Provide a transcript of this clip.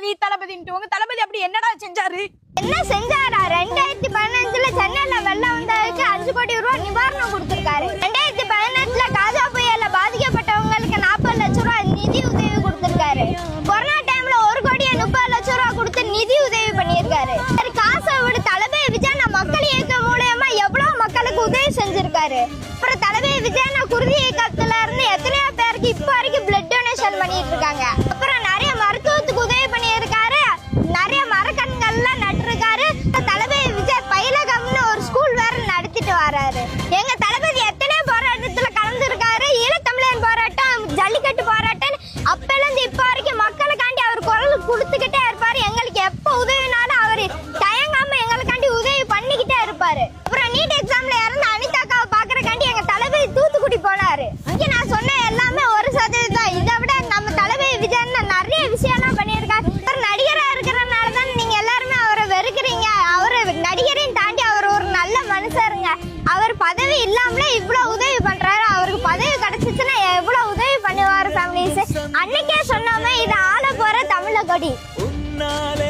தளபதின்ட்டு தளபதி அப்படி என்னடா செஞ்சாரு? என்ன செஞ்சாரா? ரெண்டாயிரத்தி பதினஞ்சுல சென்னையில வெள்ளம் வந்ததுக்கு அஞ்சு கோடி ரூபாய் நிவாரணம் கொடுத்திருக்காரு. ரெண்டாயிரத்தி பதினெட்டுல காஜா புயல்ல பாதிக்கப்பட்டவங்களுக்கு நாற்பது லட்சம் ரூபாய் நிதி உதவி கொடுத்திருக்காரு. கொரோனா டைம்ல ஒரு கோடியே முப்பது லட்சம் ரூபாய் கொடுத்து நிதி உதவி பண்ணியிருக்காரு. காசை விட. தலைமை விஜய் மக்கள் இயக்கம் மூலியமா எவ்வளவு மக்களுக்கு உதவி செஞ்சிருக்காரு. அப்புறம் தலைமை விஜய் நான் குருதி இயக்கத்துல இருந்து கொடுத்துக்கிட்டே இருப்பாரு. எங்களுக்கு எப்போ உதவினாலும் அவர் தயங்காம எங்களுக்காண்டி உதவி பண்ணிக்கிட்டே இருப்பாரு. அப்புறம் நீட் எக்ஸாம்ல இறந்த அனிதாக்காவை பாக்குறக்காண்டி எங்க தளபதி தூத்துக்குடி போனாரு. இங்க நான் சொன்ன எல்லாமே ஒரு சதவீதம் தான். இதை விட நம்ம தளபதி விஜய் நிறைய விஷயம்லாம் பண்ணியிருக்காரு. ஒரு நடிகரா இருக்கிறனால தான் நீங்க எல்லாருமே அவரை வெறுக்கிறீங்க. அவர் நடிகரையும் தாண்டி அவர் ஒரு நல்ல மனுஷருங்க. அவர் பதவி இல்லாமலே இவ்வளவு உதவி பண்றாரு அவருக்கு பதவி கிடைச்சிச்சுன்னா எவ்வளவு உதவி பண்ணுவாரு ஃபேமிலிஸ் அன்னைக்கே உன்னாலே